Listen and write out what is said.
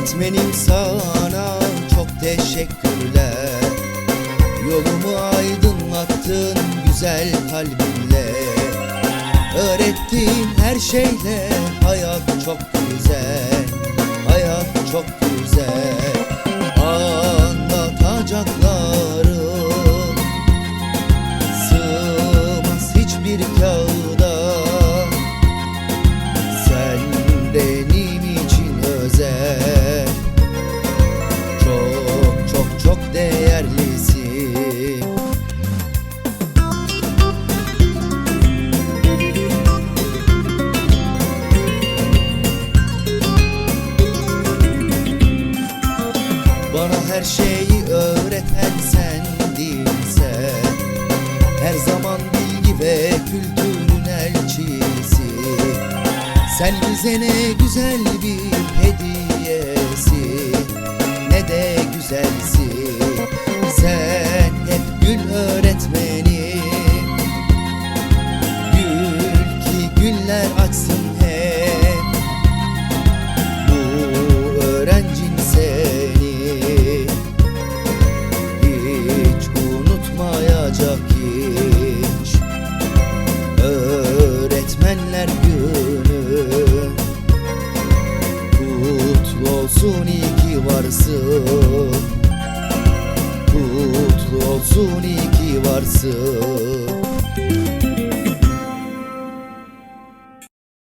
Öğretmenim sana çok teşekkürler. Yolumu aydınlattın güzel kalbinle Öğrettiğin her şeyle hayat çok güzel Hayat çok güzel. Anlatacaklarım Sığmaz hiçbir kağıda her şeyi öğreten sendin sen. Her zaman bilgi ve kültürün elçisi. Sen bize ne güzel bir hediyesi Ne de güzelsin. Sen hep gül öğretmenim Gül ki günler açsın olsun iyi ki varsın. Kutlu olsun iyi ki varsın